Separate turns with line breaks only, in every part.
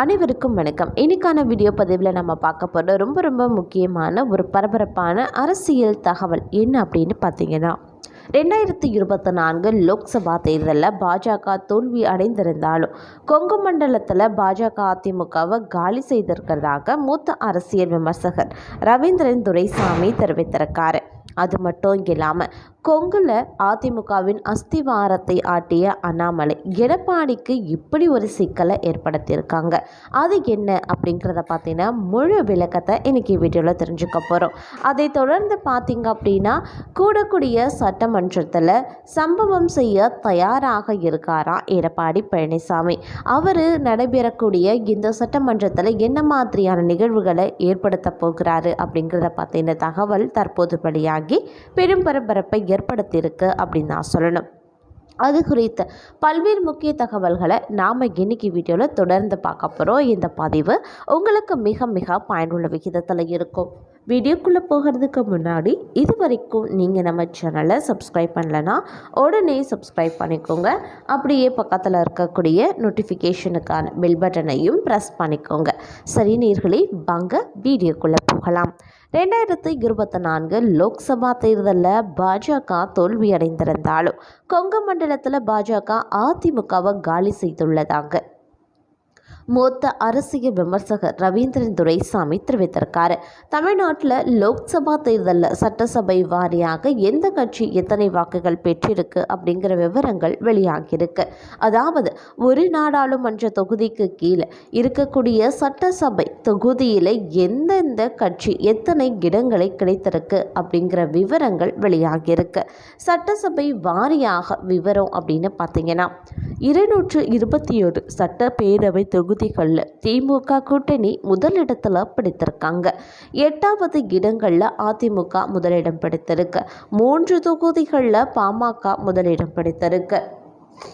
அனைவருக்கும் வணக்கம். இன்னைக்கான வீடியோ பதிவில் நம்ம பார்க்க போகிற ரொம்ப ரொம்ப முக்கியமான ஒரு பரபரப்பான அரசியல் தகவல். என்ன அப்படின்னு பார்த்தீங்கன்னா ரெண்டாயிரத்தி இருபத்தி நான்கு லோக்சபா தேர்தலில் பாஜக தோல்வி அடைந்திருந்தாலும் கொங்கு மண்டலத்தில் பாஜக அதிமுகவை காலி செய்திருக்கிறதாக மூத்த அரசியல் விமர்சகர் ரவீந்திரன் துரைசாமி தெரிவித்திருக்காரு. அது மட்டும் இல்லாமல் கொங்குல அதிமுகவின் அஸ்திவாரத்தை ஆட்டிய அண்ணாமலை எடப்பாடிக்கு இப்படி ஒரு சிக்கலை ஏற்படுத்தியிருக்காங்க. அது என்ன அப்படிங்கிறத பார்த்தீங்கன்னா முழு விளக்கத்தை இன்னைக்கு வீடியோவில் தெரிஞ்சுக்க போகிறோம் அதை தொடர்ந்து பார்த்தீங்க அப்படின்னா கூடக்கூடிய சட்டமன்றத்தில் சம்பவம் செய்ய தயாராக இருக்காராம் எடப்பாடி பழனிசாமி? அவர் நடைபெறக்கூடிய இந்த சட்டமன்றத்தில் என்ன மாதிரியான நிகழ்வுகளை ஏற்படுத்த போகிறாரு அப்படிங்கிறத பார்த்தீங்கன்னா தகவல் தற்போது வெளியாகி பெரும் பரபரப்பை ஏற்படுத்தியிருக்கு அப்படின்னு நான் சொல்லணும். அது குறித்த பல்வேறு முக்கிய தகவல்களை நாம் இன்னைக்கு வீடியோவில் தொடர்ந்து பார்க்க போகிறோம் இந்த பதிவு உங்களுக்கு மிக மிக பயனுள்ள விகிதத்தில் இருக்கும். வீடியோக்குள்ளே போகிறதுக்கு முன்னாடி இது வரைக்கும் நீங்கள் நம்ம சேனலை சப்ஸ்கிரைப் பண்ணலன்னா உடனே சப்ஸ்கிரைப் பண்ணிக்கோங்க. அப்படியே பக்கத்தில் இருக்கக்கூடிய நோட்டிஃபிகேஷனுக்கான பெல் பட்டனையும் ப்ரெஸ் பண்ணிக்கோங்க. சரி நேர்களே வாங்க வீடியோக்குள்ளே போகலாம். ரெண்டாயிரத்து இருபத்தி நான்கு லோக்சபா தேர்தலில் பாஜக தோல்வியடைந்திருந்தாலும் கொங்கு மண்டலத்தில் பாஜக அதிமுகவை காலி செய்துள்ளதாங்க. மூத்த அரசியல் விமர்சகர் ரவீந்திரன் துரைசாமி தெரிவித்திருக்காரு. தமிழ்நாட்டில் லோக்சபா தேர்தலில் சட்டசபை வாரியாக எந்த கட்சி எத்தனை வாக்குகள் பெற்றிருக்கு அப்படிங்கிற விவரங்கள் வெளியாகியிருக்கு. அதாவது ஒரு நாடாளுமன்ற தொகுதிக்கு கீழே இருக்கக்கூடிய சட்டசபை தொகுதியில் எந்தெந்த கட்சி எத்தனை இடங்களை கிடைத்திருக்கு அப்படிங்கிற விவரங்கள் வெளியாகியிருக்கு. சட்டசபை வாரியாக விவரம் அப்படின்னு பார்த்தீங்கன்னா இருநூற்று இருபத்தி ஒரு சட்டப்பேரவை தொகுதி தொகுதிகளில் திமுக கூட்டணி முதலிடத்தில் பிடித்திருக்காங்க. எட்டாவது இடங்களில் அதிமுக முதலிடம் பிடித்திருக்கு. மூன்று தொகுதிகளில் பாமக முதலிடம் பிடித்திருக்கு.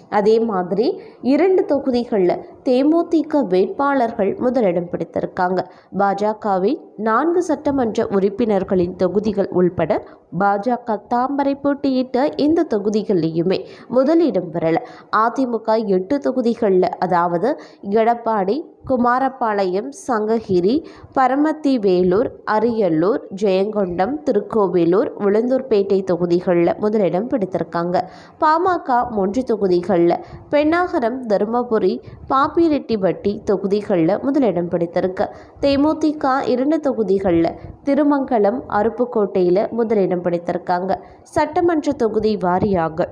அதே மாதிரி இரண்டு தொகுதிகளில் தேமுதிக வேட்பாளர்கள் முதலிடம் பிடித்திருக்காங்க. பாஜகவின் நான்கு சட்டமன்ற உறுப்பினர்களின் தொகுதிகள் உள்பட பாஜக தாம்பரை போட்டியிட்ட இந்த தொகுதிகள்லையுமே முதலிடம் பெறல. அதிமுக எட்டு தொகுதிகளில் அதாவது எடப்பாடி குமாரபாளையம் சங்ககிரி பரமத்தி வேலூர் அரியலூர் ஜெயங்கொண்டம் திருக்கோவிலூர் உளுந்தூர்பேட்டை தொகுதிகளில் முதலிடம் பிடித்திருக்காங்க. பாமக மூன்று தொகுதிகளில் பெண்ணாகரம் தருமபுரி பாப்பிரெட்டிப்பட்டி தொகுதிகளில் முதலிடம் பிடித்திருக்கு. தேமுதிக இரண்டு தொகுதிகளில் திருமங்கலம் அருப்புக்கோட்டையில் முதலிடம் பிடித்திருக்காங்க சட்டமன்ற தொகுதி வாரியாக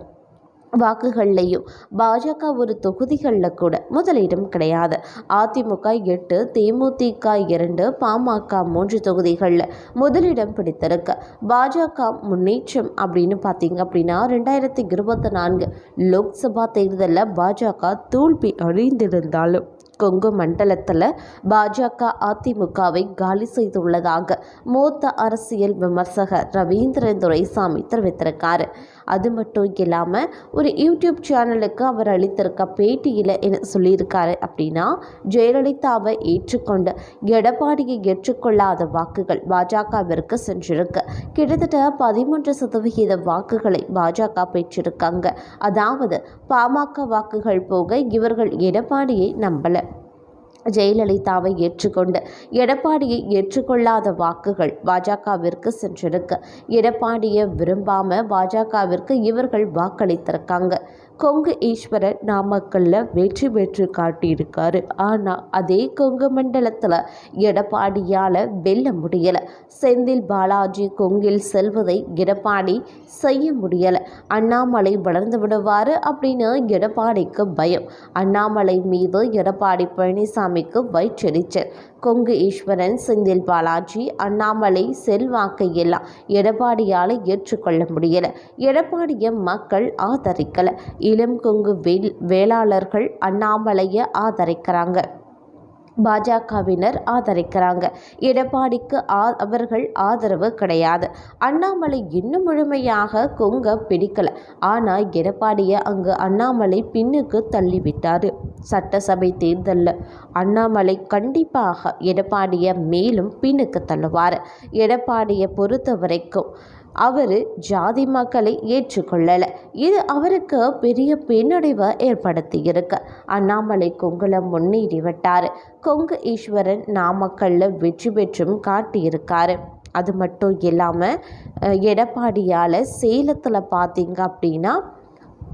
வாக்குகள்லையும் பாஜக ஒரு தொகுதிகளில் கூட முதலிடம் கிடையாது. அதிமுக எட்டு தேமுதிக இரண்டு பாமக மூன்று தொகுதிகளில் முதலிடம் பிடித்திருக்கு. பாஜக முன்னேற்றம் அப்படின்னு பார்த்தீங்க அப்படின்னா ரெண்டாயிரத்தி இருபத்தி நான்கு லோக்சபா தேர்தலில் பாஜக தோல்வி அழிந்திருந்தாலும் கொங்கு மண்டலத்தில் பாஜக அதிமுகவை காலி செய்துள்ளதாக மூத்த அரசியல் விமர்சகர் ரவீந்திரன் துரைசாமி தெரிவித்திருக்காரு. அது மட்டும் இல்லாமல் ஒரு யூடியூப் சேனலுக்கு அவர் அளித்திருக்க பேட்டியில் என்ன சொல்லியிருக்காரு அப்படின்னா ஜெயலலிதாவை ஏற்றுக்கொண்டு எடப்பாடியை ஏற்றுக்கொள்ளாத வாக்குகள் பாஜகவிற்கு சென்றிருக்கு. கிட்டத்தட்ட பதிமூன்று சதவிகித வாக்குகளை பாஜக பெற்றிருக்காங்க. அதாவது பாமக வாக்குகள் போக இவர்கள் எடப்பாடியை நம்பல. ஜெயலலிதாவை ஏற்றுக்கொண்டு எடப்பாடியை ஏற்றுக்கொள்ளாத வாக்குகள் பாஜகவிற்கு சென்றிருக்கு. எடப்பாடியை விரும்பாம பாஜகவிற்கு இவர்கள் வாக்களித்திருக்காங்க. கொங்கு ஈஸ்வரர் நாமக்கல்ல வெற்றி பெற்று காட்டியிருக்காரு. ஆனால் அதே கொங்கு மண்டலத்தில் எடப்பாடியால் வெல்ல முடியலை. செந்தில் பாலாஜி கொங்கில் செல்வதை எடப்பாடி செய்ய முடியலை. அண்ணாமலை வளர்ந்து விடுவார் அப்படின்னு எடப்பாடிக்கு பயம். அண்ணாமலை மீது எடப்பாடி பழனிசாமிக்கு வயிற்றெரிச்சல். கொங்கு ஈஸ்வரன் செந்தில் பாலாஜி அண்ணாமலை செல்வாக்கை எல்லாம் எடப்பாடியால் ஏற்றுக்கொள்ள முடியலை. எடப்பாடியை மக்கள் ஆதரிக்கலை. இளம் கொங்கு வேளாளர்கள் அண்ணாமலையை ஆதரிக்கிறாங்க. பாஜகவினர் ஆதரிக்கிறாங்க. எடப்பாடிக்கு ஆ அவர்கள் ஆதரவு கிடையாது. அண்ணாமலை இன்னும் முழுமையாக கொங்க பிடிக்கல. ஆனால் எடப்பாடியை அங்கு அண்ணாமலை பின்னுக்கு தள்ளிவிட்டார். சட்டசபை தேர்தலில். அண்ணாமலை கண்டிப்பாக எடப்பாடியை மேலும் பின்னுக்கு தள்ளுவார். எடப்பாடியை பொறுத்த வரைக்கும் அவர் ஜாதி மக்களை ஏற்றுக்கொள்ளலை. இது அவருக்கு பெரிய பின்னடைவை ஏற்படுத்தியிருக்கு. அண்ணாமலை கொங்குல முன்னேறி விட்டார் கொங்கு ஈஸ்வரன் நாமக்கல்ல வெற்றி பெற்றும் காட்டியிருக்காரு. அது மட்டும் இல்லாமல் எடப்பாடியால் சேலத்தில் பார்த்தீங்க அப்படின்னா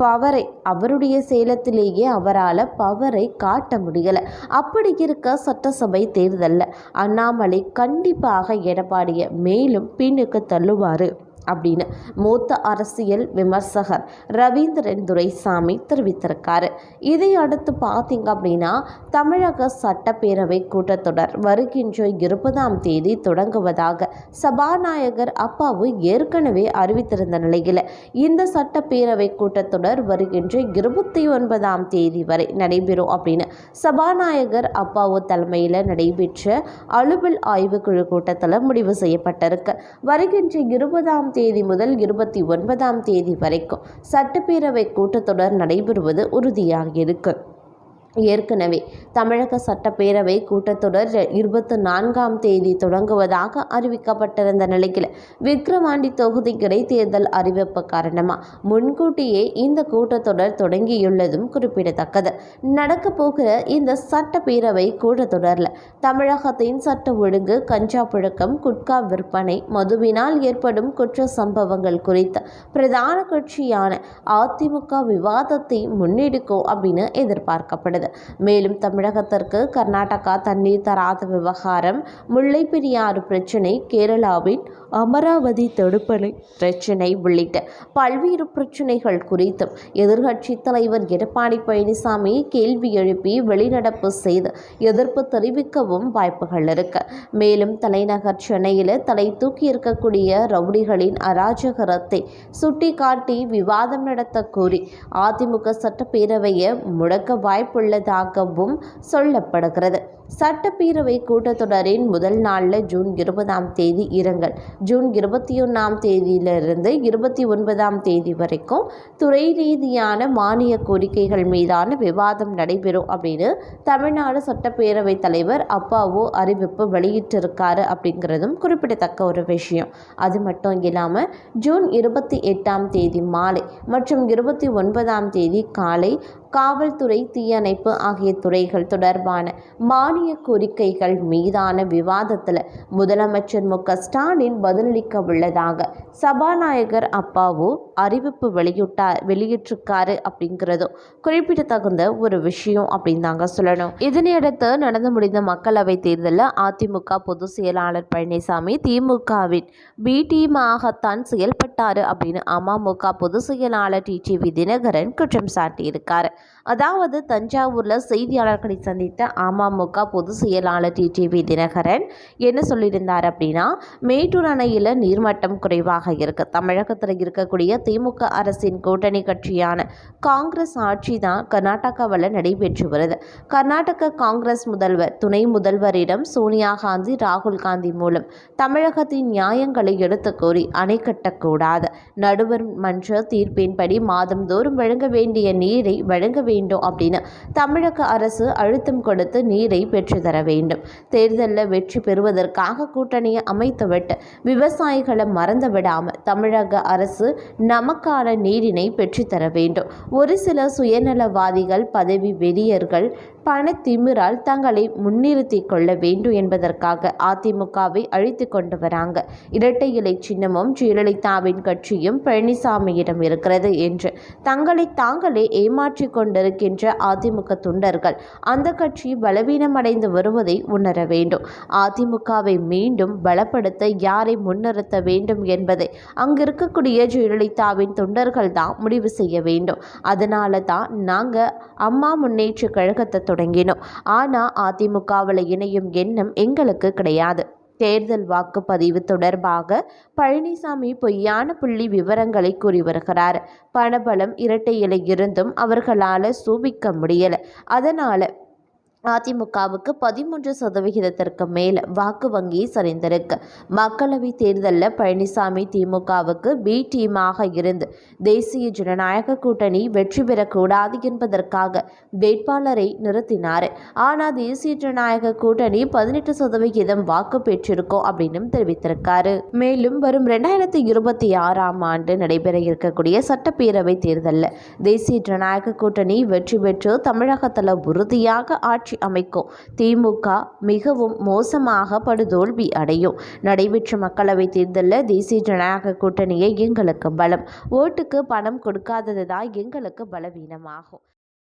பவரை அவருடைய சேலத்திலேயே அவரால் பவரை காட்ட முடியலை. அப்படி இருக்க சட்டசபை தேர்தலில் அண்ணாமலை கண்டிப்பாக எடப்பாடியை மேலும் பின்னுக்கு தள்ளுவார். அப்படின்னு மூத்த அரசியல் விமர்சகர் ரவீந்திரன் துரைசாமி தெரிவித்திருக்காரு. இதை அடுத்து பார்த்தீங்க அப்படின்னா தமிழக சட்டப்பேரவை கூட்டத்தொடர் வருகின்ற இருபதாம் தேதி தொடங்குவதாக சபாநாயகர் அப்பாவு ஏற்கனவே அறிவித்திருந்த நிலையில் இந்த சட்டப்பேரவை கூட்டத்தொடர் வருகின்ற இருபத்தி ஒன்பதாம் தேதி வரை நடைபெறும் அப்படின்னு சபாநாயகர் அப்பாவு தலைமையில் நடைபெற்ற அலுவல் ஆய்வுக்குழு கூட்டத்தில் முடிவு செய்யப்பட்டிருக்கு. வருகின்ற இருபதாம் தேதி முதல் இருபத்தி ஒன்பதாம் தேதி வரைக்கும் சட்டப்பேரவை கூட்டத்தொடர் நடைபெறுவது உறுதியாகியிருக்கு. ஏற்கனவே தமிழக சட்டப்பேரவை கூட்டத்தொடர் இருபத்தி நான்காம் தேதி தொடங்குவதாக அறிவிக்கப்பட்டிருந்த நிலையில் விக்கிரவாண்டி தொகுதி இடைத்தேர்தல் அறிவிப்பு காரணமாக முன்கூட்டியே இந்த கூட்டத்தொடர் தொடங்கியுள்ளதும் குறிப்பிடத்தக்கது. நடக்கப்போகிற இந்த சட்டப்பேரவை கூட்டத்தொடரில் தமிழகத்தின் சட்ட ஒழுங்கு கஞ்சா புழக்கம் குட்கா விற்பனை மதுவினால் ஏற்படும் குற்ற சம்பவங்கள் குறித்து பிரதான கட்சியான அதிமுக விவாதத்தை முன்னெடுக்கும் அப்படின்னு எதிர்பார்க்கப்படுது. மேலும் தமிழகத்திற்கு கர்நாடகா தண்ணீர் தராத விவகாரம் முல்லைப்பெரியாறு பிரச்சினை கேரளாவின் அமராவதி தடுப்பணை பிரச்சினை உள்ளிட்ட பல்வேறு பிரச்சினைகள் குறித்தும் எதிர்கட்சி தலைவர் எடப்பாடி பழனிசாமி கேள்வி எழுப்பி வெளிநடப்பு செய்து எதிர்ப்பு தெரிவிக்கவும் வாய்ப்புகள் இருக்கு. மேலும் தலைநகர் சென்னையில் தலை தூக்கி இருக்கக்கூடிய ரவுடிகளின் அராஜகரத்தை சுட்டிக்காட்டி விவாதம் நடத்த கோரி அதிமுக சட்டப்பேரவையை முடக்க உள்ளதாகவும் சொல்லப்படுகிறது. சட்டப்பேரவை கூட்டத்தொடரின் முதல் நாளில் ஜூன் இருபதாம் தேதி இரங்கல். ஜூன் இருபத்தி ஒன்றாம் தேதியிலிருந்து இருபத்தி ஒன்பதாம் தேதி வரைக்கும் துறை ரீதியான மானிய கோரிக்கைகள் மீதான விவாதம் நடைபெறும் அப்படின்னு தமிழ்நாடு சட்டப்பேரவை தலைவர் அப்பாவோ அறிவிப்பு வெளியிட்டிருக்காரு அப்படிங்கிறதும் குறிப்பிடத்தக்க ஒரு விஷயம். அது மட்டும் இல்லாமல் ஜூன் இருபத்தி எட்டாம் தேதி மாலை மற்றும் இருபத்தி ஒன்பதாம் தேதி காலை காவல்துறை தீயணைப்பு ஆகிய துறைகள் தொடர்பான மானிய கோரிக்கைகள் மீதான விவாதத்தில் முதலமைச்சர் மு ஸ்டாலின் பதிலளிக்க உள்ளதாக சபாநாயகர் அப்பாவு அறிவிப்பு வெளியிட்டார் வெளியிட்டிருக்காரு அப்படிங்கிறதும் குறிப்பிடத்தகுந்த ஒரு விஷயம் அப்படின்னு தாங்க சொல்லணும். இதனையடுத்து நடந்து முடிந்த மக்களவை தேர்தலில் அதிமுக பொதுச் செயலாளர் பழனிசாமி திமுகவின் பி டீமாகத்தான் செயல்பட்டார் அப்படின்னு அமமுக பொதுச் செயலாளர் டிடிவி தினகரன் குற்றம் சாட்டியிருக்காரு. அதாவது தஞ்சாவூரில் செய்தியாளர்களை சந்தித்த அமமுக பொதுச் செயலாளர் டிடிவி தினகரன் என்ன சொல்லியிருந்தார் அப்படின்னா மேட்டூர் அணையில் நீர்மட்டம் குறைவாக இருக்கு. தமிழகத்தில் இருக்கக்கூடிய திமுக அரசின் கூட்டணி கட்சியான காங்கிரஸ் ஆட்சி தான் கர்நாடகாவில் நடைபெற்று வருது. கர்நாடக காங்கிரஸ் முதல்வர் துணை முதல்வரிடம் சோனியா காந்தி ராகுல் காந்தி மூலம் தமிழகத்தின் நியாயங்களை எடுத்து கோரி அணை கட்டக்கூடாது. நடுவர் மன்ற தீர்ப்பின்படி மாதந்தோறும் வழங்க வேண்டிய நீரை வழங்க வேண்டும் அப்படின்னு தமிழக அரசு அழுத்தம் கொடுத்து நீரை பெற்றுத்தர வேண்டும். தேர்தலில் வெற்றி பெறுவதற்காக கூட்டணியை அமைத்துவிட்டு விவசாயிகளை மறந்து விடாமல் தமிழக அரசு நமக்கான நீரினை பெற்றுத்தர வேண்டும். ஒரு சில சுயநலவாதிகள் பதவி வெறியர்கள் பண திமிரால் தங்களை முன்னிறுத்தி கொள்ள வேண்டும் என்பதற்காக அதிமுகவை அழித்து கொண்டு வராங்க. இரட்டை இலை சின்னமும் ஜெயலலிதாவின் கட்சியும் பழனிசாமியிடம் இருக்கிறது என்று தங்களை தாங்களே ஏமாற்றி கொண்டிருக்கின்ற அதிமுக தொண்டர்கள் அந்த கட்சி பலவீனமடைந்து வருவதை உணர வேண்டும். அதிமுகவை மீண்டும் பலப்படுத்த யாரை முன்னிறுத்த வேண்டும் என்பதை அங்கு இருக்கக்கூடிய ஜெயலலிதாவின் தொண்டர்கள் தான் முடிவு செய்ய வேண்டும். அதனால தான் நாங்கள் அம்மா முன்னேற்ற கழகத்தை தொடங்கினோம். ஆனால் அதிமுகவில் இணையும் எண்ணம் எங்களுக்கு கிடையாது. தேர்தல் வாக்குப்பதிவு தொடர்பாக பழனிசாமி பொய்யான புள்ளி விவரங்களை கூறி வருகிறார். பணபலம் இரட்டை இலை இருந்தும் அவர்களால் சூபிக்க முடியலை. அதனால் அதிமுகவுக்கு பதிமூன்று சதவிகிதத்திற்கு மேல் வாக்கு வங்கி சரிந்திருக்கு. மக்களவை தேர்தலில் பழனிசாமி திமுகவுக்கு பி டீமாக இருந்து தேசிய ஜனநாயக கூட்டணி வெற்றி பெறக்கூடாது என்பதற்காக வேட்பாளரை நிறுத்தினார். ஆனால் தேசிய ஜனநாயக கூட்டணி பதினெட்டு சதவிகிதம் வாக்கு பெற்றிருக்கோம் அப்படின்னு தெரிவித்திருக்காரு. மேலும் வரும் ரெண்டாயிரத்தி இருபத்தி ஆறாம் ஆண்டு நடைபெற இருக்கக்கூடிய சட்டப்பேரவை தேர்தலில் தேசிய ஜனநாயக கூட்டணி வெற்றி பெற்று தமிழகத்தில் உறுதியாக ஆட்சி அமைக்கும். திமுக மிகவும் மோசமாக படுதோல்வி அடையும். நடைபெற்ற மக்களவைத் தேர்தலில் தேசிய ஜனநாயக கூட்டணியை எங்களுக்கு பலம். ஓட்டுக்கு பணம் கொடுக்காதது தான் எங்களுக்கு பலவீனமாகும்.